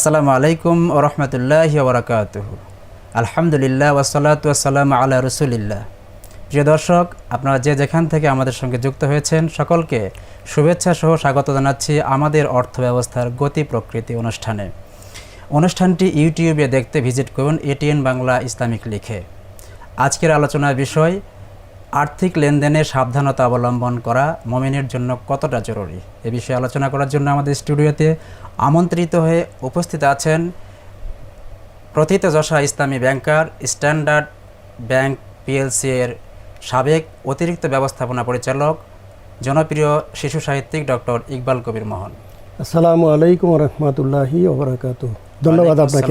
আসসালামু আলাইকুম ওরহমতুল্লাহ বরকাত আলহামদুলিল্লাহ ওসালাত ওয়াসালাম আল্লাহ রসুলিল্লাহ। প্রিয় দর্শক, আপনারা যে যেখান থেকে আমাদের সঙ্গে যুক্ত হয়েছেন, সকলকে শুভেচ্ছা সহ স্বাগত জানাচ্ছি আমাদের অর্থব্যবস্থার গতি প্রকৃতি অনুষ্ঠানে। অনুষ্ঠানটি ইউটিউবে দেখতে ভিজিট করুন এটিএন বাংলা ইসলামিক লিখে। আজকের আলোচনার বিষয় আর্থিক লেনদেনে সাবধানতা অবলম্বন করা মমিনের জন্য কতটা জরুরি? এ বিষয়ে আলোচনা করার জন্য আমাদের স্টুডিওতে আমন্ত্রিত হয়ে উপস্থিত আছেন প্রথিতযশা ইসলামী ব্যাংকার স্ট্যান্ডার্ড ব্যাংক পিএলসি এর সাবেক অতিরিক্ত ব্যবস্থাপনা পরিচালক জনপ্রিয় শিশু সাহিত্যিক ডক্টর ইকবাল কবির মোহন। আসসালামু আলাইকুম রহমতুল্লাহি ওবরাকাতু ধন্যবাদ আপনাকে।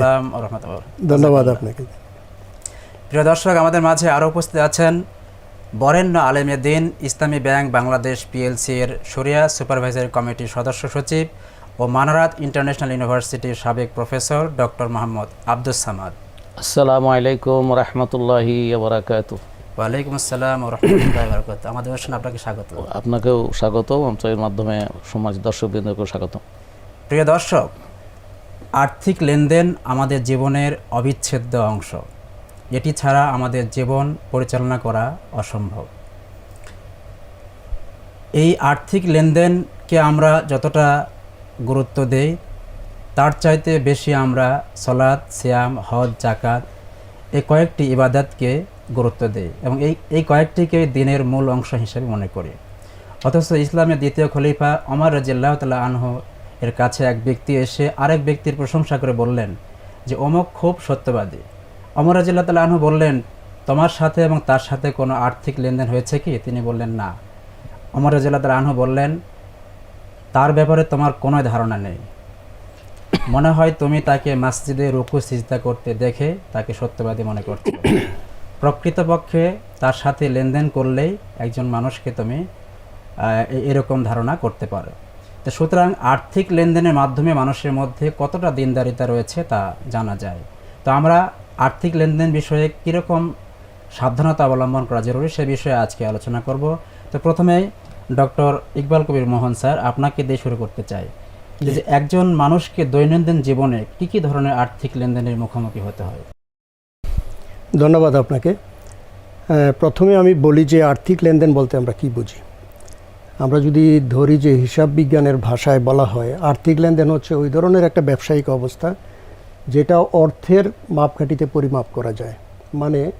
ধন্যবাদ আপনাকে। প্রিয় দর্শক আমাদের মাঝে আরও উপস্থিত আছেন বরেণ্য আলেমে দিন ইসলামী ব্যাংক বাংলাদেশ পিএলসি এর সরিয়া সুপারভাইজারি কমিটির সদস্য সচিব ও মানারাত ইন্টারন্যাশনাল ইউনিভার্সিটির সাবেক প্রফেসর ডক্টর মোহাম্মদ আব্দুস সামাদ। আসসালামু আলাইকুম রহমতুল্লাহি বারাকাতু ওয়ালাইকুম আসসালাম রহমতুল্লাহ বরকত আমাদের অনুষ্ঠানে আপনাকে স্বাগত। আপনাকেও স্বাগত অঞ্চলের মাধ্যমে সমাজ দর্শকবৃন্দকেও স্বাগত প্রিয় দর্শক আর্থিক লেনদেন আমাদের জীবনের অবিচ্ছেদ্য অংশ। এটি ছাড়া আমাদের জীবন পরিচালনা করা অসম্ভব। এই আর্থিক লেনদেনকে আমরা যতটা গুরুত্ব দেই, তার চাইতে বেশি আমরা সলাদ সিয়াম, হজ জাকাত এই কয়েকটি ইবাদতকে গুরুত্ব দেই এবং এই এই কয়েকটিকে দিনের মূল অংশ হিসেবে মনে করি। অথচ ইসলামের দ্বিতীয় খলিফা অমর রাজিল্লাহ তাল্লাহ আনহ এর কাছে এক ব্যক্তি এসে আরেক ব্যক্তির প্রশংসা করে বললেন যে অমুক খুব সত্যবাদী। অমর রাজিল্লাহ তাল্লাহ আনহু বললেন, তোমার সাথে এবং তার সাথে কোনো আর্থিক লেনদেন হয়েছে কি? তিনি বললেন, না। অমর রাজিল্লাহ তাল্লাহ আনহু বললেন, তার ব্যাপারে তোমার কোনো ধারণা নেই। মনে হয় তুমি তাকে মসজিদে রুকু, সিজদা করতে দেখে তাকে সত্যবাদী মনে করছ। প্রকৃতপক্ষে তার সাথে লেনদেন করলেই একজন মানুষকে তুমি এরকম ধারণা করতে পারো। তো সুতরাং আর্থিক লেনদেনের মাধ্যমে মানুষের মধ্যে কতটা দিনদারিতা রয়েছে তা জানা যায়। তো আমরা আর্থিক লেনদেন বিষয়ে কীরকম সাবধানতা অবলম্বন করা জরুরি সে বিষয়ে আজকে আলোচনা করব। তো প্রথমেই ডক্টর ইকবাল কবির মোহন স্যার আপনাকে দিয়ে শুরু করতে চাই। যে একজন মানুষকে দৈনন্দিন জীবনে কি কি ধরনের আর্থিক লেনদেনের মুখোমুখি হতে হয়? ধন্যবাদ আপনাকে। প্রথমে আমি বলি যে আর্থিক লেনদেন বলতে আমরা কি বুঝি? আমরা যদি ধরি যে হিসাব বিজ্ঞানের ভাষায় বলা হয় আর্থিক লেনদেন হচ্ছে ওই ধরনের একটা ব্যবসায়িক অবস্থা যেটা অর্থের মাপকাঠিতে পরিমাপ করা যায়। মানে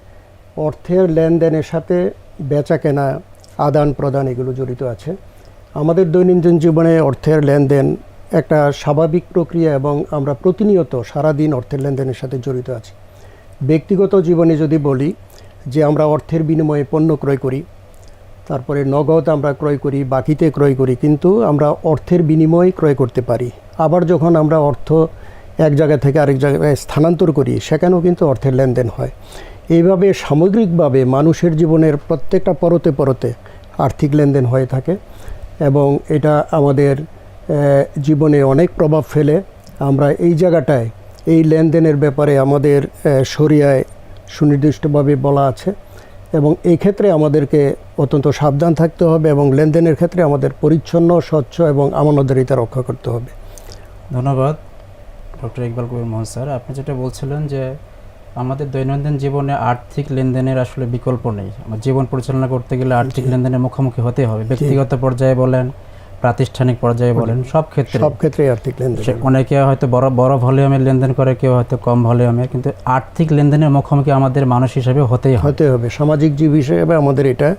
অর্থের লেনদেনের সাথে বেচা কেনা আদান প্রদান এগুলো জড়িত আছে। আমাদের দৈনন্দিন জীবনে অর্থের লেনদেন একটা স্বাভাবিক প্রক্রিয়া এবং আমরা প্রতিনিয়ত সারাদিন অর্থের লেনদেনের সাথে জড়িত আছি। ব্যক্তিগত জীবনে যদি বলি যে আমরা অর্থের বিনিময়ে পণ্য ক্রয় করি, তারপরে নগদ আমরা ক্রয় করি, বাকিতে ক্রয় করি, কিন্তু আমরা অর্থের বিনিময়ে ক্রয় করতে পারি। আবার যখন আমরা অর্থ এক জায়গা থেকে আরেক জায়গায় স্থানান্তর করি, সেখানেও কিন্তু অর্থের লেনদেন হয়। এইভাবে সামগ্রিকভাবে মানুষের জীবনের প্রত্যেকটা পরতে পরতে আর্থিক লেনদেন হয়ে থাকে এবং এটা আমাদের জীবনে অনেক প্রভাব ফেলে। আমরা এই জায়গাটায়, এই লেনদেনের ব্যাপারে আমাদের শরিয়ায় সুনির্দিষ্টভাবে বলা আছে এবং এই ক্ষেত্রে আমাদেরকে অত্যন্ত সাবধান থাকতে হবে এবং লেনদেনের ক্ষেত্রে আমাদের পরিচ্ছন্ন, স্বচ্ছ এবং আমানতদারিতা রক্ষা করতে হবে। ধন্যবাদ। ডক্টর ইকবাল কবির মোহন স্যার আপনি যেটা বলছিলেন যে আমাদের দৈনন্দিন জীবনে আর্থিক লেনদেনের আসলে বিকল্প নেই। আমার জীবন পরিচালনা করতে গেলে আর্থিক লেনদেনের মুখোমুখি হতে হবে। ব্যক্তিগত পর্যায়ে বলেন প্রাতিষ্ঠানিক পর্যায়ে বলেন সব ক্ষেত্রে সব ক্ষেত্রে আর্থিক লেনদেন অনেকে হয়তো বড় বড় ভলিউমের লেনদেন করে কেউ হয়তো কম ভলিউমের কিন্তু আর্থিক লেনদেনের মুখোমুখি আমাদের মানুষ হিসেবে হতেই হতে হবে। সামাজিক জীব হিসেবে আমাদের এটা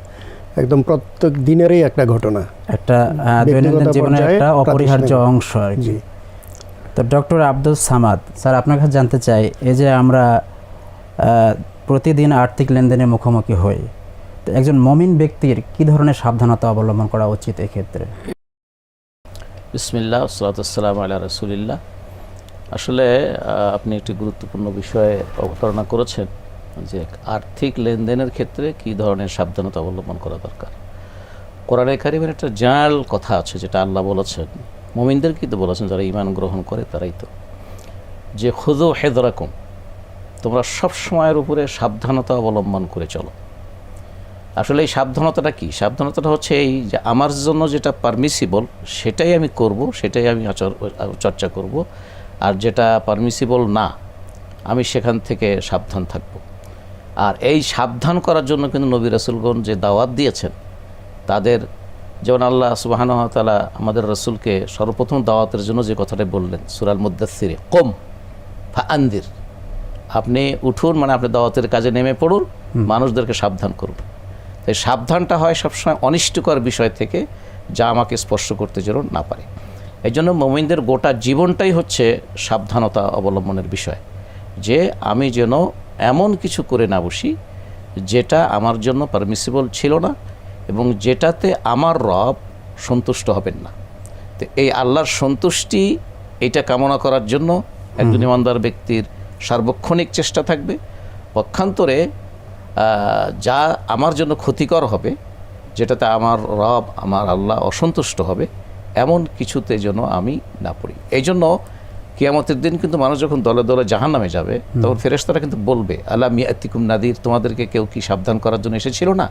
একদম প্রত্যেক দিনেরই একটা ঘটনা। একটা দৈনন্দিন জীবনের একটা অপরিহার্য অংশ আর কি। তো ডক্টর আব্দুল সামাদ, স্যার আপনার কাছে জানতে চাই, এই যে আমরা প্রতিদিন আর্থিক লেনদেনের মুখোমুখি হই, তো একজন মমিন ব্যক্তির কি ধরনের সাবধানতা অবলম্বন করা উচিত এক্ষেত্রে? বিসমিল্লাহ সালাতাম আল্লাহ রসুলিল্লাহ। আসলে আপনি একটি গুরুত্বপূর্ণ বিষয়ে অবতারণা করেছেন যে আর্থিক লেনদেনের ক্ষেত্রে কি ধরনের সাবধানতা অবলম্বন করা দরকার। কোরআনে কারিমের একটা জাল কথা আছে, যেটা আল্লাহ বলেছেন মোমিনদের কিন্তু বলেছেন যারা ইমান গ্রহণ করে তারাই তো। যে খুদু হেদরাকুম তোমরা সব সময়ের উপরে সাবধানতা অবলম্বন করে চলো। আসলে এই সাবধানতাটা কি? সাবধানতাটা হচ্ছে এই যে আমার জন্য যেটা পারমিসিবল সেটাই আমি করব, সেটাই আমি চর্চা করব। আর যেটা পারমিসিবল না, আমি সেখান থেকে সাবধান থাকব। আর এই সাবধান করার জন্য কিন্তু নবী রাসুলগণ যে দাওয়াত দিয়েছেন, তাদের যেমন আল্লাহ সুবাহানতালা আমাদের রসুলকে সর্বপ্রথম দাওয়াতের জন্য যে কথাটা বললেন সুরাল মুদাসিরে কম ফা আন্দির আপনি উঠুন মানে আপনি দাওয়াতের কাজে নেমে পড়ুন মানুষদেরকে সাবধান করুন। তাই সাবধানটা হয় সবসময় অনিষ্টকর বিষয় থেকে যা আমাকে স্পর্শ করতে যেন না পারে। এই জন্য মোমিনদের গোটা জীবনটাই হচ্ছে সাবধানতা অবলম্বনের বিষয়। যে আমি যেন এমন কিছু করে না বসি যেটা আমার জন্য পারমিসিবল ছিল না এবং যেটাতে আমার রব সন্তুষ্ট হবেন না। তো এই আল্লাহর সন্তুষ্টি এটা কামনা করার জন্য একজন ইমানদার ব্যক্তির সার্বক্ষণিক চেষ্টা থাকবে। পক্ষান্তরে যা আমার জন্য ক্ষতিকর হবে যেটাতে আমার রব আমার আল্লাহ অসন্তুষ্ট হবে এমন কিছুতে যেন আমি না পড়ি। এই জন্য কিয়ামতের দিন কিন্তু মানুষ যখন দলে দলে জাহান নামে যাবে তখন ফেরেশতারা কিন্তু বলবে আল্লাহ মিয়াতিকুম নাদির তোমাদেরকে কেউ কি সাবধান করার জন্য এসেছিল না?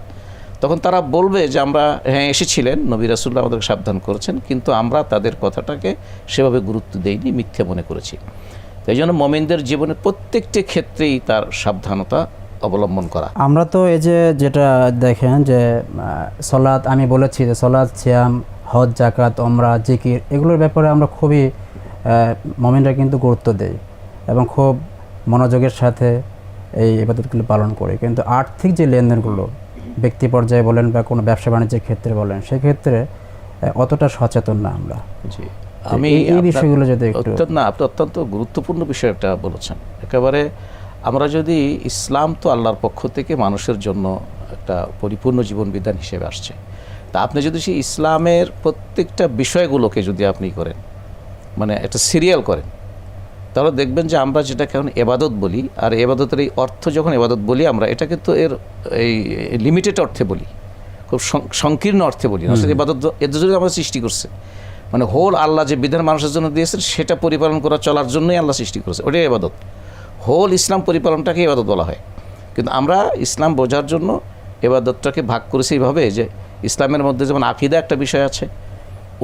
তখন তারা বলবে যে আমরা হ্যাঁ এসেছিলেন, নবী রাসুল্লাহ আমাদেরকে সাবধান করেছেন, কিন্তু আমরা তাদের কথাটাকে সেভাবে গুরুত্ব দেইনি, মিথ্যে মনে করেছি। তাই জন্য মমিনদের জীবনের প্রত্যেকটি ক্ষেত্রেই তার সাবধানতা অবলম্বন করা। আমরা তো এই যে, যেটা দেখেন যে সলাৎ, আমি বলেছি যে সলাৎ, সিয়াম, হজ জাকাত অমরা জিকির, এগুলোর ব্যাপারে আমরা খুবই মমিনরা কিন্তু গুরুত্ব দেই এবং খুব মনোযোগের সাথে এই ইবাদতগুলো পালন করে। কিন্তু আর্থিক যে লেনদেনগুলো ব্যক্তি পর্যায়ে বলেন বা কোনো ব্যবসা বাণিজ্যের ক্ষেত্রে বলেন সেক্ষেত্রে অতটা সচেতন না আমরা। জি। আমি এই বিষয়গুলো যদি অত্যন্ত না আপনি অত্যন্ত গুরুত্বপূর্ণ বিষয় একটা বলেছেন। একেবারে আমরা যদি ইসলাম তো আল্লাহর পক্ষ থেকে মানুষের জন্য একটা পরিপূর্ণ জীবন বিধান হিসেবে আসছে। তা আপনি যদি সেই ইসলামের প্রত্যেকটা বিষয়গুলোকে যদি আপনি করেন মানে একটা সিরিয়াল করেন তাহলে দেখবেন যে আমরা যেটাকে এখন এবাদত বলি আর এবাদতের এই অর্থ যখন এবাদত বলি আমরা এটা কিন্তু এর এই লিমিটেড অর্থে বলি। খুব সংকীর্ণ অর্থে বলি। না আসলে এবাদত এর জন্য আমরা সৃষ্টি করছে। মানে হোল আল্লাহ যে বিধান মানুষের জন্য দিয়েছেন সেটা পরিপালন করা চলার জন্যই আল্লাহ সৃষ্টি করেছে। ওটাই এবাদত। হোল ইসলাম পরিপালনটাকে এবাদত বলা হয়। কিন্তু আমরা ইসলাম বোঝার জন্য এবাদতটাকে ভাগ করেছি এইভাবে যে ইসলামের মধ্যে যেমন আকিদা একটা বিষয় আছে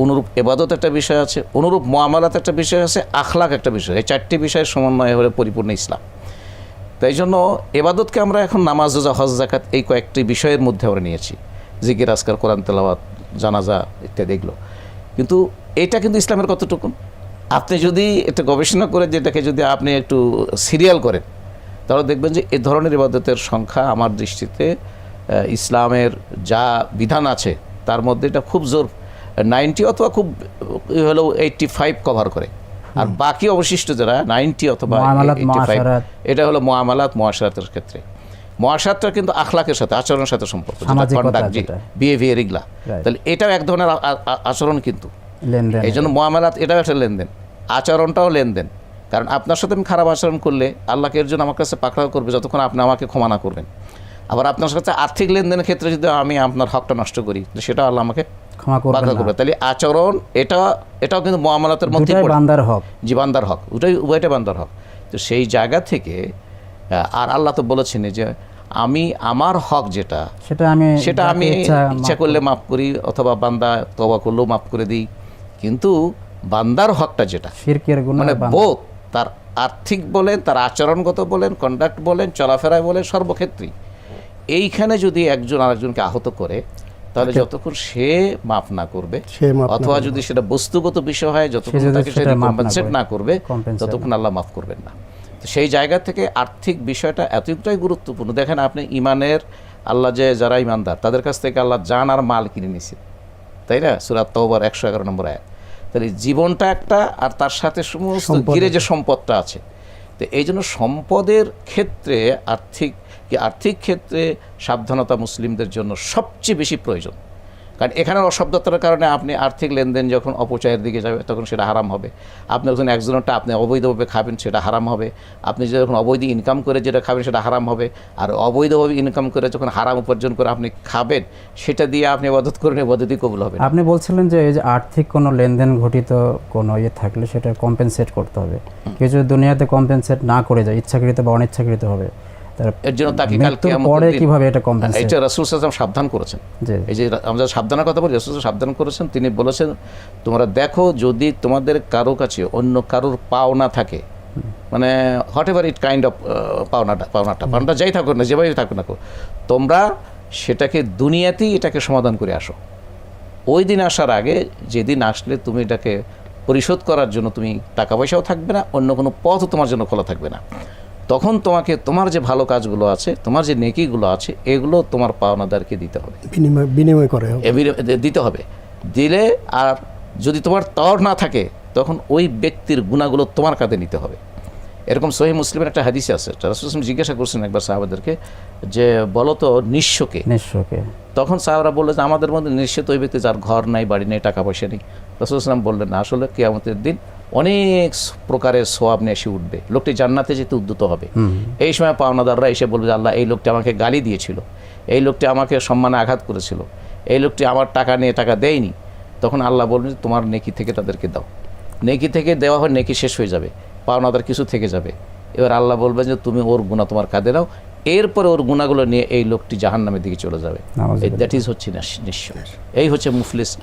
অনুরূপ এবাদত একটা বিষয় আছে, অনুরূপ মোয়ামালাত একটা বিষয় আছে, আখলাক একটা বিষয়। এই চারটি বিষয়ের সমন্বয়ে হলে পরিপূর্ণ ইসলাম। তাই জন্য এবাদতকে আমরা এখন নামাজ, রোজা, হজ জাকাত এই কয়েকটি বিষয়ের মধ্যে আমরা নিয়েছি। জিকির, আজকার, কোরআন, তেলাওয়াত, জানাজা ইত্যাদি এগুলো। কিন্তু এটা কিন্তু ইসলামের কতটুকুন আপনি যদি একটা গবেষণা করে যেটাকে যদি আপনি একটু সিরিয়াল করেন, তাহলে দেখবেন যে এ ধরনের ইবাদতের সংখ্যা আমার দৃষ্টিতে ইসলামের যা বিধান আছে, তার মধ্যে এটা খুব জোর নাইনটি অথবা খুব হলো এইটটি ফাইভ কভার করে। আর বাকি অবশিষ্ট যারা নাইনটি অথবা মুআমালাত, 85 মুআশারাত। এটা হলো মোয়ামালাত মোয়াশারাতের ক্ষেত্রে। মোয়াশাতটা কিন্তু আখলাকের সাথে আচরণের সাথে সম্পর্ক। বিহেভিয়ার এগুলা। তাহলে এটাও এক ধরনের আচরণ কিন্তু। এই জন্য মোয়ামালাত এটাও একটা লেনদেন। আচরণটাও লেনদেন। কারণ আপনার সাথে আমি খারাপ আচরণ করলে আল্লাহকে এর জন্য আমার কাছে পাকড়াও করবে যতক্ষণ আপনি আমাকে ক্ষমা না করবেন। আবার আপনার সাথে আর্থিক লেনদেনের ক্ষেত্রে যদি আমি আপনার হকটা নষ্ট করি সেটা আল্লাহ আমাকে ক্ষমা করবে তাহলে আচরণ এটা এটাও কিন্তু মোয়ামালাতের মধ্যে বান্দার হক। হক। ওটাই উভয়টা বান্দার হক। তো সেই জায়গা থেকে আর আল্লাহ তো বলেছেন যে আমি আমার হক যেটা সেটা আমি সেটা আমি ইচ্ছা করলে মাফ করি অথবা বান্দা তবা করলেও মাফ করে দিই। কিন্তু বান্দার হকটা যেটা মানে বোধ তার আর্থিক বলেন তার আচরণগত বলেন কন্ডাক্ট বলেন চলাফেরায় বলেন সর্বক্ষেত্রেই। এইখানে যদি একজন আরেকজনকে আহত করে তাহলে যতক্ষণ সে মাফ না করবে অথবা যদি সেটা বস্তুগত বিষয় হয় যতক্ষণ তাকে সেটা না কম্পেনসেট না করবে ততক্ষণ আল্লাহ মাফ করবেন না। তো সেই জায়গা থেকে আর্থিক বিষয়টা এতটাই গুরুত্বপূর্ণ। দেখেন আপনি ইমানের আল্লাহ যে যারা ইমানদার তাদের কাছ থেকে আল্লাহ জান আর মাল কিনে নিছে। তাই না? সুরাত তওবার একশো এগারো নম্বর আয়াত। তাহলে জীবনটা একটা আর তার সাথে সমস্ত ঘিরে যে সম্পদটা আছে। তো এই জন্য সম্পদের ক্ষেত্রে আর্থিক কি আর্থিক ক্ষেত্রে সাবধানতা মুসলিমদের জন্য সবচেয়ে বেশি প্রয়োজন। কারণ এখানে অশব্দতার কারণে আপনি আর্থিক লেনদেন যখন অপচয়ের দিকে যাবে তখন সেটা হারাম হবে। আপনি যখন একজনটা আপনি অবৈধভাবে খাবেন সেটা হারাম হবে। আপনি যখন অবৈধ ইনকাম করে যেটা খাবেন সেটা হারাম হবে। আর অবৈধভাবে ইনকাম করে যখন হারাম উপার্জন করে আপনি খাবেন সেটা দিয়ে আপনি এবাদত করেন এবাদতই কবুল হবে আপনি বলছিলেন যে এই যে আর্থিক কোনো লেনদেন ঘটিত কোনো ইয়ে থাকলে সেটা কম্পেনসেট করতে হবে। কেউ যদি দুনিয়াতে কম্পেনসেট না করে যায় ইচ্ছাকৃত বা অনিচ্ছাকৃত হবে তার এর জন্য তাকে কাল মৃত্যুর কিয়ামতের পরে কীভাবে এটা compensate? এটা রাসূল সাল্লাল্লাহু সাবধান করেছেন। এই যে আমরা সাবধানের কথা বলি রাসূল সাবধান করেছেন তিনি বলেছেন তোমরা দেখো যদি তোমাদের কারও কাছে অন্য কারোর পাওনা থাকে মানে whatever it kind of পাওনাটা পাওনাটা পাওনাটা যাই থাকুক না যেভাবে থাকুক না তোমরা সেটাকে দুনিয়াতেই এটাকে সমাধান করে আসো। ওই দিন আসার আগে যেদিন আসলে তুমি এটাকে পরিশোধ করার জন্য তুমি টাকা পয়সাও থাকবে না অন্য কোনো পথও তোমার জন্য খোলা থাকবে না। তখন তোমাকে তোমার যে ভালো কাজগুলো আছে তোমার যে নেকিগুলো আছে এগুলো তোমার পাওনাদারকে দিতে হবে। বিনিময় বিনিময় করে দিতে হবে। দিলে আর যদি তোমার তর না থাকে তখন ওই ব্যক্তির গুণাগুলো তোমার কাঁধে নিতে হবে। এরকম সহি মুসলিমের একটা হাদিসে আছে রাসূল সাল্লাল্লাহু জিজ্ঞাসা করছেন একবার সাহাবাদেরকে যে বলো তো নিঃস্বকে? নিঃস্বকে। তখন সাহাবরা বলল যে আমাদের মধ্যে নিশ্চিত ওই ব্যক্তি যার ঘর নাই বাড়ি নেই টাকা পয়সা নেই। রসুলাম বললেন না আসলে কেয়ামতের দিন অনেক প্রকারের সোয়াব নিয়ে এসে উঠবে। লোকটি জান্নাতে যেতে উদ্যত হবে। এই সময় পাওনাদাররা এসে বলবে আল্লাহ এই লোকটি আমাকে গালি দিয়েছিল। এই লোকটি আমাকে সম্মানে আঘাত করেছিল। এই লোকটি আমার টাকা নিয়ে টাকা দেয়নি। তখন আল্লাহ বলবেন তোমার নেকি থেকে তাদেরকে দাও। নেকি থেকে দেওয়া হয় নেকি শেষ হয়ে যাবে। পাওনাদার কিছু থেকে যাবে। এবার আল্লাহ বলবেন যে তুমি ওর গুণা তোমার কাঁধে দাও এরপরে ওর গুণাগুলো নিয়ে এই লোকটি জাহান নামের দিকে চলে যাবে। দ্যাট ইজ হচ্ছে নিশ- নিশ্চয় এই হচ্ছে মুফলিস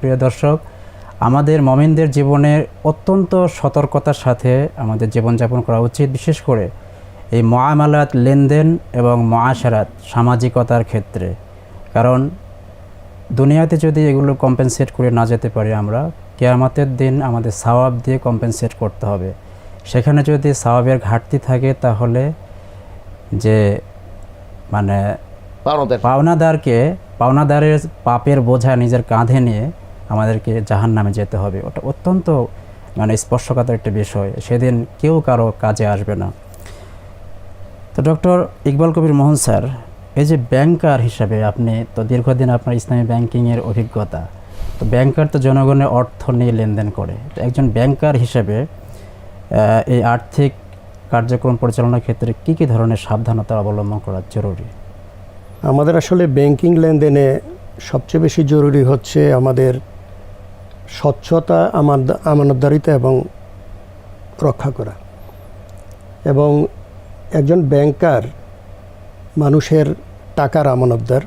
প্রিয় দর্শক আমাদের মমিনদের জীবনের অত্যন্ত সতর্কতার সাথে আমাদের জীবনযাপন করা উচিত। বিশেষ করে এই মহামালাত লেনদেন এবং মহাসারাত সামাজিকতার ক্ষেত্রে। কারণ দুনিয়াতে যদি এগুলো কম্পেনসেট করে না যেতে পারি আমরা কেয়ামতের দিন আমাদের সওয়াব দিয়ে কম্পেনসেট করতে হবে। সেখানে যদি সওয়াবের ঘাটতি থাকে তাহলে যে মানে পাওনাদারকে পাওনাদারের পাপের বোঝা নিজের কাঁধে নিয়ে আমাদেরকে জাহান নামে যেতে হবে। ওটা অত্যন্ত মানে স্পর্শকাতর একটা বিষয়। সেদিন কেউ কারও কাজে আসবে না। তো ডক্টর ইকবাল কবির মোহন স্যার, এই যে ব্যাংকার হিসাবে আপনি, তো দীর্ঘদিন আপনার ইসলামী ব্যাংকিংয়ের অভিজ্ঞতা, তো ব্যাংকার তো জনগণের অর্থ নিয়ে লেনদেন করে। তো একজন ব্যাংকার হিসাবে এই আর্থিক কার্যক্রম পরিচালনার ক্ষেত্রে কী কী ধরনের সাবধানতা অবলম্বন করা জরুরি? আমাদের আসলে ব্যাংকিং লেনদেনে সবচেয়ে বেশি জরুরি হচ্ছে আমাদের স্বচ্ছতা আমার আমানতদারিতা এবং রক্ষা করা। এবং একজন ব্যাংকার মানুষের টাকার আমানতদার,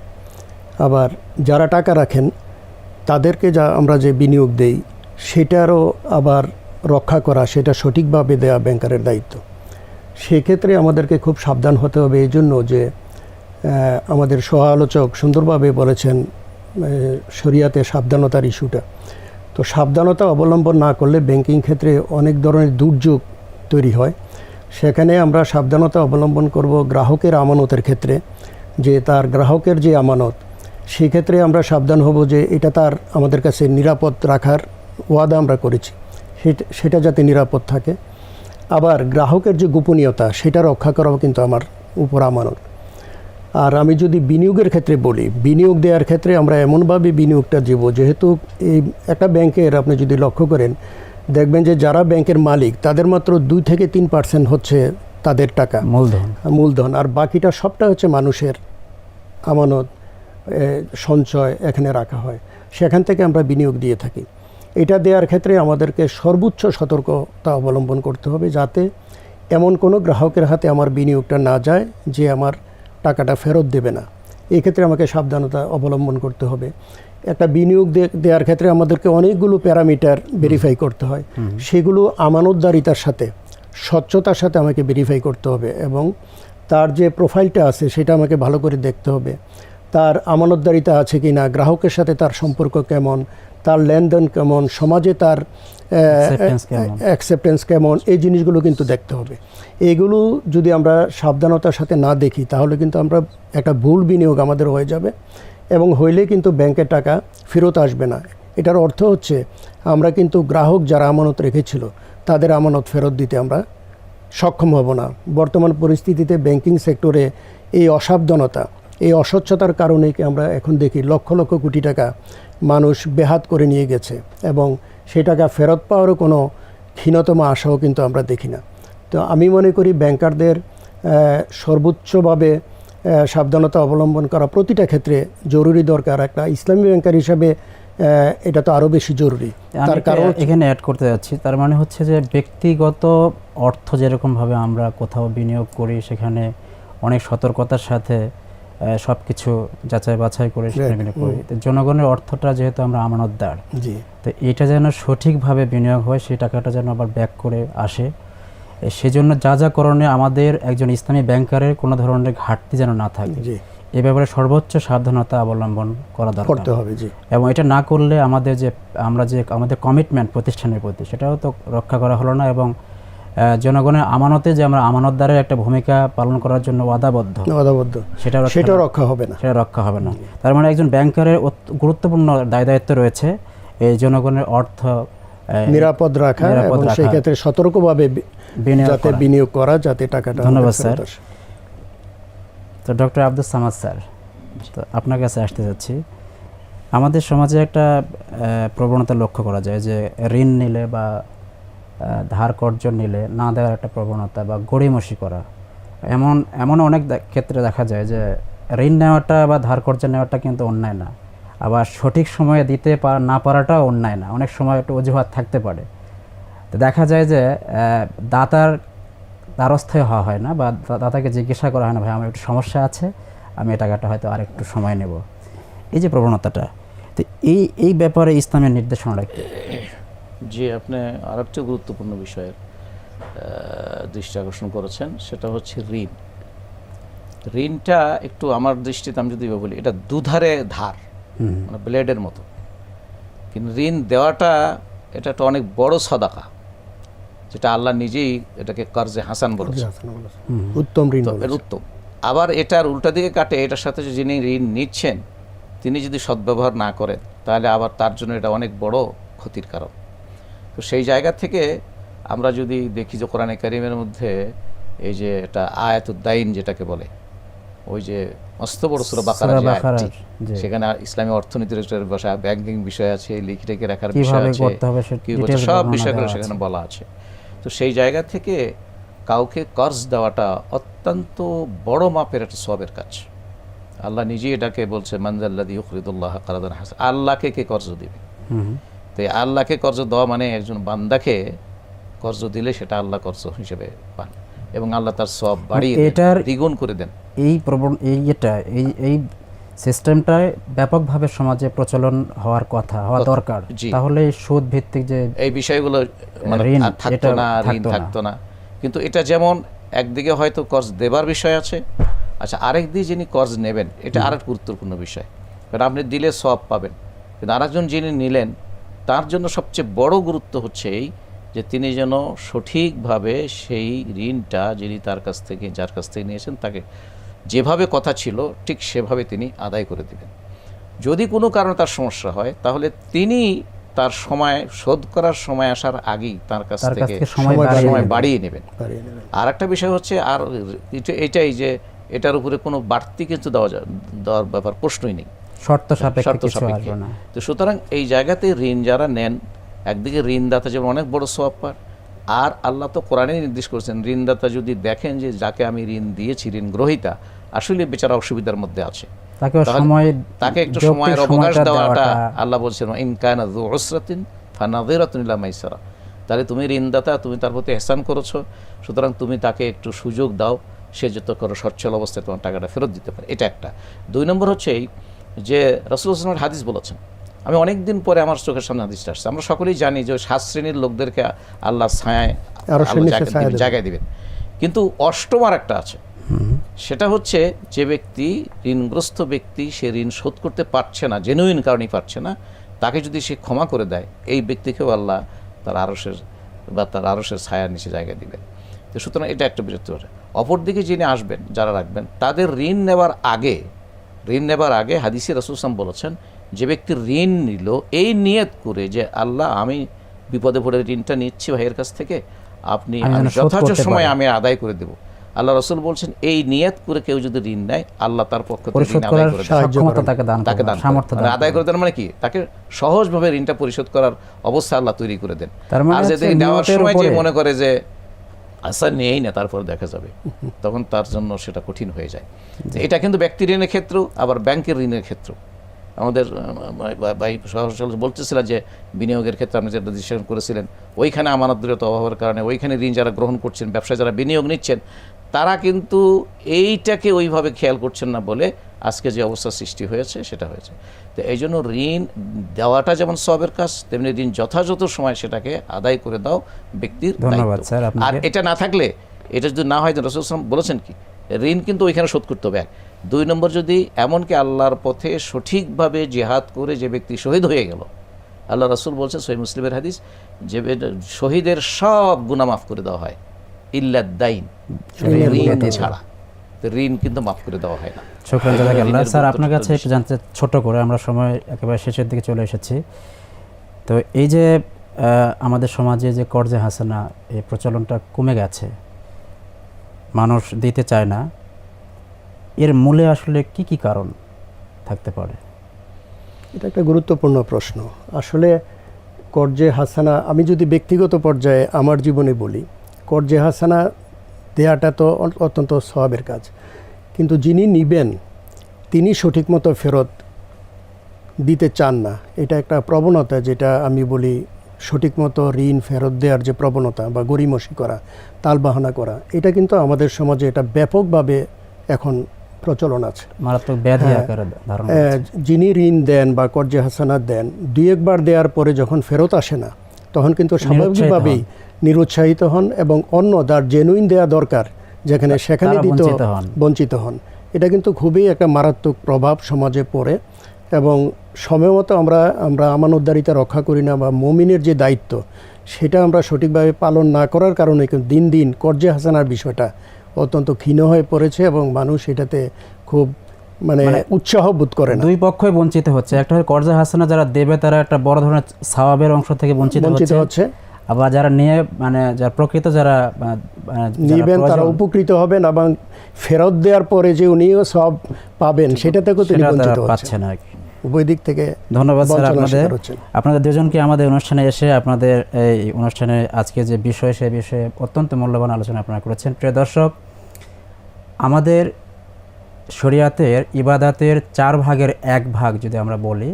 আবার যারা টাকা রাখেন, তাদেরকে যা আমরা যে বিনিয়োগ দেই, সেটারও আবার রক্ষা করা, সেটা সঠিকভাবে দেওয়া ব্যাংকারের দায়িত্ব। সেক্ষেত্রে আমাদেরকে খুব সাবধান হতে হবে এই জন্য যে আমাদের সহ আলোচক সুন্দরভাবে বলেছেন শরিয়াতে সাবধানতার ইস্যুটা। তো সাবধানতা অবলম্বন না করলে ব্যাংকিং ক্ষেত্রে অনেক ধরনের দুর্যোগ তৈরি হয়। সেখানে আমরা সাবধানতা অবলম্বন করব গ্রাহকের আমানতের ক্ষেত্রে, যে তার গ্রাহকের যে আমানত, সেক্ষেত্রে আমরা সাবধান হব যে এটা তার, আমাদের কাছে নিরাপদ রাখার ওয়াদা আমরা করেছি। সেটা যাতে নিরাপদ থাকে। আবার গ্রাহকের যে গোপনীয়তা, সেটা রক্ষা করাও কিন্তু আমার উপর আমানত। আর আমি যদি বিনিয়োগের ক্ষেত্রে বলি বিনিয়োগ দেওয়ার ক্ষেত্রে আমরা এমনভাবে বিনিয়োগটা দেবো যেহেতু এই একটা ব্যাংকের আপনি যদি লক্ষ্য করেন দেখবেন যে যারা ব্যাংকের মালিক তাদের মাত্র দুই থেকে তিন পার্সেন্ট হচ্ছে তাদের টাকা। মূলধন। মূলধন। আর বাকিটা সবটা হচ্ছে মানুষের আমানত সঞ্চয় এখানে রাখা হয়। সেখান থেকে আমরা বিনিয়োগ দিয়ে থাকি। এটা দেওয়ার ক্ষেত্রে আমাদেরকে সর্বোচ্চ সতর্কতা অবলম্বন করতে হবে যাতে এমন কোনো গ্রাহকের হাতে আমার বিনিয়োগটা না যায় যে আমার টাকাটা ফেরত দেবে না। এই ক্ষেত্রে আমাকে সাবধানতা অবলম্বন করতে হবে। একটা বিনিয়োগ দেওয়ার ক্ষেত্রে আমাদেরকে অনেকগুলো প্যারামিটার ভেরিফাই করতে হয়। সেগুলো আমানতদারিতার সাথে স্বচ্ছতার সাথে আমাকে ভেরিফাই করতে হবে এবং তার যে প্রোফাইলটা আছে সেটা আমাকে ভালো করে দেখতে হবে। তার আমানতদারিতা আছে কি না গ্রাহকের সাথে তার সম্পর্ক কেমন তার লেনদেন কেমন সমাজে তার অ্যাকসেপ্টেন্স কেমন? এই জিনিসগুলো কিন্তু দেখতে হবে। এগুলো যদি আমরা সাবধানতার সাথে না দেখি তাহলে কিন্তু আমরা একটা ভুল বিনিয়োগ আমাদের হয়ে যাবে এবং হইলে কিন্তু ব্যাংকের টাকা ফেরত আসবে না। এটার অর্থ হচ্ছে আমরা কিন্তু গ্রাহক যারা আমানত রেখেছিল তাদের আমানত ফেরত দিতে আমরা সক্ষম হব না। বর্তমান পরিস্থিতিতে ব্যাংকিং সেক্টরে এই অসাবধানতা এই অস্বচ্ছতার কারণে আমরা এখন দেখি লক্ষ লক্ষ কোটি টাকা মানুষ বেহাত করে নিয়ে গেছে এবং সেই টাকা ফেরত পাওয়ারও কোনো ক্ষীণতম আশাও কিন্তু আমরা দেখি না। তো আমি মনে করি ব্যাংকারদের সর্বোচ্চভাবে সাবধানতা অবলম্বন করা প্রতিটা ক্ষেত্রে জরুরি দরকার। একটা ইসলামী ব্যাংকার হিসাবে এটা তো আরও বেশি জরুরি। তার কারণ এখানে অ্যাড করতে যাচ্ছি। তার মানে হচ্ছে যে ব্যক্তিগত অর্থ যেরকমভাবে আমরা কোথাও বিনিয়োগ করি সেখানে অনেক সতর্কতার সাথে সব কিছু যাচাই বাছাই করে সেখানে করি। তো জনগণের অর্থটা যেহেতু আমরা আমানতদার জি। তো এটা যেন সঠিকভাবে বিনিয়োগ হয় সেই টাকাটা যেন আবার ব্যাক করে আসে। সেজন্য যা যা করণে আমাদের একজন ইসলামী ব্যাংকারের কোনো ধরনের ঘাটতি যেন না থাকে। এ ব্যাপারে সর্বোচ্চ সাবধানতা অবলম্বন করা দরকার। করতে হবে জি। এবং এটা না করলে আমাদের যে আমরা যে আমাদের কমিটমেন্ট প্রতিষ্ঠানের প্রতি সেটাও তো রক্ষা করা হলো না এবং জনগণের আমানতে যে আমরা আমানতদারের একটা ভূমিকা পালন করার জন্য ওয়াদাবদ্ধ অদাবদ্ধ সেটা না- রক্ষা হবে না। সেটা রক্ষা হবে না। তার মানে একজন ব্যাংকারের গুরুত্বপূর্ণ দায় দায়িত্ব রয়েছে এই জনগণের অর্থ নিরাপদ রাখা এবং সেই ক্ষেত্রে সতর্কভাবে যাতে বিনিয়োগ করা যাতে টাকাটা ধন্যবাদ, স্যার। তো ডক্টর আব্দুল সামাদ স্যার তো আপনার কাছে আসতে যাচ্ছি। আমাদের সমাজে একটা প্রবণতা লক্ষ্য করা যায় যে ঋণ নিলে বা ধার কর্জ নিলে না দেওয়ার একটা প্রবণতা বা গড়িমসি করা। এমন এমন অনেক ক্ষেত্রে দেখা যায় যে ঋণ নেওয়াটা বা ধার কর্জ নেওয়াটা কিন্তু অন্যায় না। আবার সঠিক সময়ে দিতে না পারাটাও অন্যায় না। অনেক সময় একটু অজুহাত থাকতে পারে। তো দেখা যায় যে দাতার দ্বারস্থ হওয়া হয় না বা দাতাকে জিজ্ঞাসা করা হয় না, ভাই, আমার একটু সমস্যা আছে, আমি এই টাকাটা হয়তো আর একটু সময় নেব। এই যে প্রবণতাটা, তো এই এই ব্যাপারে ইসলামের নির্দেশনাটা জি আপনি আরেকটি গুরুত্বপূর্ণ বিষয়ের দৃষ্টি আকর্ষণ করেছেন সেটা হচ্ছে ঋণ। ঋণটা একটু আমার দৃষ্টিতে আমি যদি বলি এটা দুধারে ধার মানে ব্লেডের মতো। কিন্তু ঋণ দেওয়াটা এটা একটা অনেক বড় সদাকা যেটা আল্লাহ নিজেই এটাকে কর্জে হাসান বলেছে উত্তম ঋণ উত্তম। আবার এটার উল্টা দিকে কাটে এটার সাথে যে যিনি ঋণ নিচ্ছেন তিনি যদি সদ্ব্যবহার না করেন তাহলে আবার তার জন্য এটা অনেক বড় ক্ষতির কারণ। তো সেই জায়গা থেকে আমরা যদি দেখি যে কোরআনে কারিমের মধ্যে এই যে এটা আয়াতুদ্দাইন যেটাকে বলে ওই যে মস্ত বড় সুরা বাকারা। সেখানে ইসলামী অর্থনীতির বিষয় ব্যাংকিং বিষয় আছে লিখে রেখে রাখার বিষয় আছে কি সব বিষয়গুলো সেখানে বলা আছে। তো সেই জায়গা থেকে কাউকে কর্জ দেওয়াটা অত্যন্ত বড় মাপের একটা সবের কাজ। আল্লাহ নিজেই এটাকে বলছে মানজাল্লাদি ইউখরিদুল্লাহ কারাদান হাসান আল্লাহকে কে কর্জ দিবে? হুম। তো আল্লাহকে কর্জ দেওয়া মানে একজন বান্দাকে কর্জ দিলে সেটা আল্লাহ কর্জ হিসেবে পান। এবং আল্লাহ তার সব বাড়িয়ে এটার- দ্বিগুণ করে দেন। এই প্রবণ এই এটা এই এই সিস্টেমটায় ব্যাপকভাবে সমাজে প্রচলন হওয়ার কথা হওয়া দরকার। তাহলে সুদ ভিত্তিক যে এই বিষয়গুলো মানে থাকতো না ঋণ থাকতো না। কিন্তু এটা যেমন একদিকে হয়তো কর্জ দেবার বিষয় আছে আচ্ছা আরেক দিকে যিনি কর্জ নেবেন এটা আরেক গুরুত্বপূর্ণ বিষয়। কারণ আপনি দিলে সব পাবেন। কিন্তু আরেকজন যিনি নিলেন তার জন্য সবচেয়ে বড় গুরুত্ব হচ্ছে এই যে তিনি যেন সঠিকভাবে সেই ঋণটা যিনি তার কাছ থেকে যার কাছ থেকে নিয়েছেন তাকে যেভাবে কথা ছিল ঠিক সেভাবে তিনি আদায় করে দিবেন। যদি কোনো কারণে তার সমস্যা হয় তাহলে তিনি তার সময় শোধ করার সময় আসার আগেই তার কাছ থেকে সময় বাড়িয়ে নেবেন। আর একটা বিষয় হচ্ছে আর এটাই যে এটার উপরে কোনো বাড়তি কিছু দেওয়া দেওয়ার ব্যাপার প্রশ্নই নেই। শর্ত সাপেক্ষে কিছু আসবে না। তো সুতরাং এই জায়গাতে ঋণ যারা নেন একদিকে ঋণদাতা যেমন অনেক বড় সোয়াব পার আর আল্লাহ তো কোরআনে নির্দেশ করেছেন ঋণদাতা যদি দেখেন যে যাকে আমি ঋণ দিয়েছি ঋণ গ্রহীতা আসলে বেচারা অসুবিধার মধ্যে আছে। তাকে সময় তাকে একটু সময়ের অবকাশ দেওয়াটা আল্লাহ বলছেন ইনকানা যু উসরাতিন ফানাযিরাতুন ইলা মাইসারা। তাহলে তুমি ঋণদাতা তুমি তার প্রতি এহসান করেছ সুতরাং তুমি তাকে একটু সুযোগ দাও সে যত করো সচ্ছল অবস্থায় তোমার টাকাটা ফেরত দিতে পারে। এটা একটা। দুই নম্বর হচ্ছে এই যে রসুল হাসলামের হাদিস বলেছেন আমি অনেক দিন পরে আমার চোখের সামনে হাদিসটা আসছে। আমরা সকলেই জানি যে সাত শ্রেণির লোকদেরকে আল্লাহ ছায়া। জায়গায় দিবেন। কিন্তু অষ্টম আর একটা আছে। সেটা হচ্ছে যে ব্যক্তি ঋণগ্রস্ত ব্যক্তি সে ঋণ শোধ করতে পারছে না জেনুইন কারণেই পারছে না তাকে যদি সে ক্ষমা করে দেয় এই ব্যক্তিকেও আল্লাহ তার আরসের বা তার আরসের ছায়ার নিচে জায়গা দিবেন। তো সুতরাং এটা একটা বিরক্তি পারে অপরদিকে যিনি আসবেন যারা রাখবেন তাদের ঋণ নেওয়ার আগে ঋণ নেবার আগে হাদিসি রসুলাম বলেছেন যে ব্যক্তি ঋণ নিল এই নিয়ত করে যে আল্লাহ আমি বিপদে পড়ে ঋণটা নিচ্ছি ভাইয়ের কাছ থেকে আপনি যথাযথ সময় আমি আদায় করে দেব। আল্লাহ রসুল বলছেন এই নিয়ত করে কেউ যদি ঋণ নেয় আল্লাহ তার পক্ষ থেকে ঋণ আদায় করে দেন। সাহায্য সক্ষমতা করেন। তাকে দান তাকে দান মানে আদায় করে দেন মানে কি? তাকে সহজভাবে ঋণটা পরিশোধ করার অবস্থা আল্লাহ তৈরি করে দেন। মানে আর যদি নেওয়ার সময় যে মনে করে যে আচ্ছা নেই না, তারপর দেখা যাবে। তখন তার জন্য সেটা কঠিন হয়ে যায়। এটা কিন্তু ব্যক্তি ঋণের ক্ষেত্রেও, আবার ব্যাংকের ঋণের ক্ষেত্রেও। আমাদের বলতেছিলাম যে, বিনিয়োগের ক্ষেত্রে আপনি যেটা ডিসিশন করেছিলেন, ওইখানে আমানত দৃঢ়তা অভাবের কারণে, ওইখানে ঋণ যারা গ্রহণ করছেন, ব্যবসায় যারা বিনিয়োগ নিচ্ছেন তারা কিন্তু এইটাকে ওইভাবে খেয়াল করছেন না বলে আজকে যে অবস্থা সৃষ্টি হয়েছে সেটা হয়েছে। তো এই জন্য ঋণ দেওয়াটা যেমন সবের কাজ তেমনি ঋণ যথাযথ সময় সেটাকে আদায় করে দাও ব্যক্তির ধন্যবাদ স্যার আর এটা না থাকলে এটা যদি না হয় রসুল ইসলাম বলেছেন কি ঋণ কিন্তু ওইখানে শোধ করতে হবে। এক। দুই নম্বর যদি এমনকি আল্লাহর পথে সঠিকভাবে জেহাদ করে যে ব্যক্তি শহীদ হয়ে গেল আল্লাহ রসুল বলছেন সহি মুসলিমের হাদিস যে শহীদের সব গুনাহ মাফ করে দেওয়া হয়। ইল্লাদ্দাইন ঋণ ছাড়া। তো ঋণ কিন্তু মাফ করে দেওয়া হয় না। শুক্রান জাজাকাল্লাহ স্যার আপনার কাছে। একটু জানতে ছোট করে আমরা সময় একেবারে শেষের দিকে চলে এসেছি। তো এই যে আমাদের সমাজে যে কর্জে হাসানা এই প্রচলনটা কমে গেছে মানুষ দিতে চায় না এর মূলে আসলে কি কি কারণ থাকতে পারে? এটা একটা গুরুত্বপূর্ণ প্রশ্ন। আসলে কর্জে হাসানা আমি যদি ব্যক্তিগত পর্যায়ে আমার জীবনে বলি কর্জে হাসানা দেয়াটা তো অত্যন্ত সবাবের কাজ। কিন্তু যিনি নিবেন তিনি সঠিক মতো ফেরত দিতে চান না। এটা একটা প্রবণতা যেটা আমি বলি সঠিক মতো ঋণ ফেরত দেওয়ার যে প্রবণতা বা গরিমসি করা তালবাহানা করা এটা কিন্তু আমাদের সমাজে এটা ব্যাপকভাবে এখন প্রচলন আছে। হ্যাঁ। যিনি ঋণ দেন বা কর্জে হাসানা দেন দুই একবার দেওয়ার পরে যখন ফেরত আসে না তখন কিন্তু স্বাভাবিকভাবেই নিরুৎসাহিত হন এবং অন্য যার জেনুইন দেওয়া দরকার যেখানে সেখানে তারা দিতে বঞ্চিত হন। এটা কিন্তু খুবই একটা মারাত্মক প্রভাব সমাজে পড়ে এবং সময় মতো আমরা আমরা আমানতদারিতা রক্ষা করি না বা মমিনের যে দায়িত্ব সেটা আমরা সঠিকভাবে পালন না করার কারণে কিন্তু দিন দিন কর্জে হাসানার বিষয়টা অত্যন্ত ক্ষীণ হয়ে পড়েছে এবং মানুষ এটাতে খুব মানে উৎসাহ বোধ করে না। দুই পক্ষই বঞ্চিত হচ্ছে। একটা হচ্ছে কর্জা হাসানা যারা দেবে তারা একটা বড় ধরনের সওয়াবের অংশ থেকে বঞ্চিত হচ্ছে। আবার যারা নিয়ে মানে যারা প্রকৃত যারা মানে নিবেন তারা উপকৃত হবেন এবং ফেরত দেওয়ার পরে যে উনিও সব পাবেন সেটা থেকেও তিনি বঞ্চিত তারা পাচ্ছে না আর কি। উভয় দিক থেকে ধন্যবাদ স্যার আপনাদের। আপনাদের দুজনকে আমাদের অনুষ্ঠানে এসে আপনাদের এই অনুষ্ঠানে আজকে যে বিষয় সে বিষয়ে অত্যন্ত মূল্যবান আলোচনা আপনারা করেছেন। প্রিয় দর্শক আমাদের শরিয়াতের ইবাদাতের চার ভাগের এক ভাগ যদি আমরা বলি,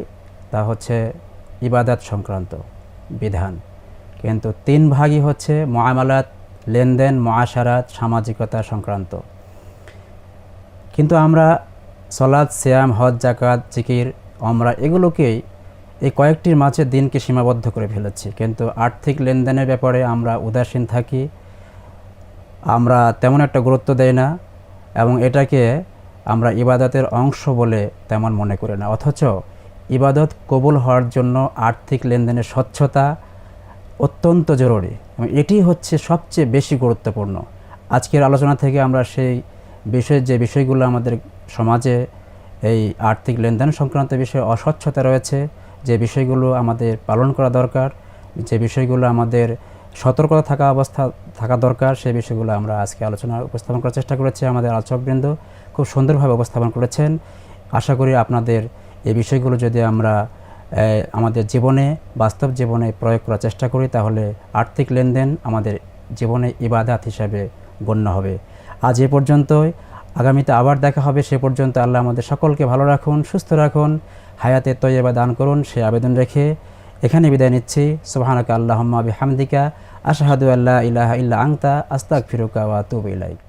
তা হচ্ছে ইবাদাত সংক্রান্ত বিধান। কিন্তু তিন ভাগই হচ্ছে মহামালাত লেনদেন মহাসারাত সামাজিকতা সংক্রান্ত। কিন্তু আমরা সলাদ শ্যাম হজ জাকাত জিকির আমরা এগুলোকেই এই কয়েকটির মাঝে দিনকে সীমাবদ্ধ করে ফেলেছি। কিন্তু আর্থিক লেনদেনের ব্যাপারে আমরা উদাসীন থাকি, আমরা তেমন একটা গুরুত্ব দেই না এবং এটাকে আমরা ইবাদতের অংশ বলে তেমন মনে করি না। অথচ ইবাদত কবুল হওয়ার জন্য আর্থিক লেনদেনের স্বচ্ছতা অত্যন্ত জরুরি এবং এটি হচ্ছে সবচেয়ে বেশি গুরুত্বপূর্ণ। আজকের আলোচনা থেকে আমরা সেই বিষয়, যে বিষয়গুলো আমাদের সমাজে এই আর্থিক লেনদেন সংক্রান্ত বিষয়ে অস্বচ্ছতা রয়েছে, যে বিষয়গুলো আমাদের পালন করা দরকার, যে বিষয়গুলো আমাদের সতর্কতা থাকা অবস্থা, থাকা দরকার সেই বিষয়গুলো আমরা আজকে আলোচনা, উপস্থাপন করার চেষ্টা করেছি আমাদের আলোচকবৃন্দ। খুব সুন্দরভাবে উপস্থাপন করেছেন। আশা করি আপনাদের এই বিষয়গুলো যদি আমরা আমাদের জীবনে, বাস্তব জীবনে প্রয়োগ করার চেষ্টা করি, তাহলে আর্থিক লেনদেন আমাদের জীবনে ইবাদাত হিসাবে গণ্য হবে। আজ এ পর্যন্তই। আগামীতে আবার দেখা হবে। সে পর্যন্ত আল্লাহ আমাদের সকলকে ভালো রাখুন, সুস্থ রাখুন, হায়াতে তৈবা দান করুন, সে আবেদন রেখে এখানে বিদায় নিচ্ছি। সুবহানাকা আল্লাহুম্মা বিহামদিকা, আশহাদু আল্লা ইলাহা ইল্লা আনতা, আস্তাগফিরুকা ওয়া আতুবু ইলাইক।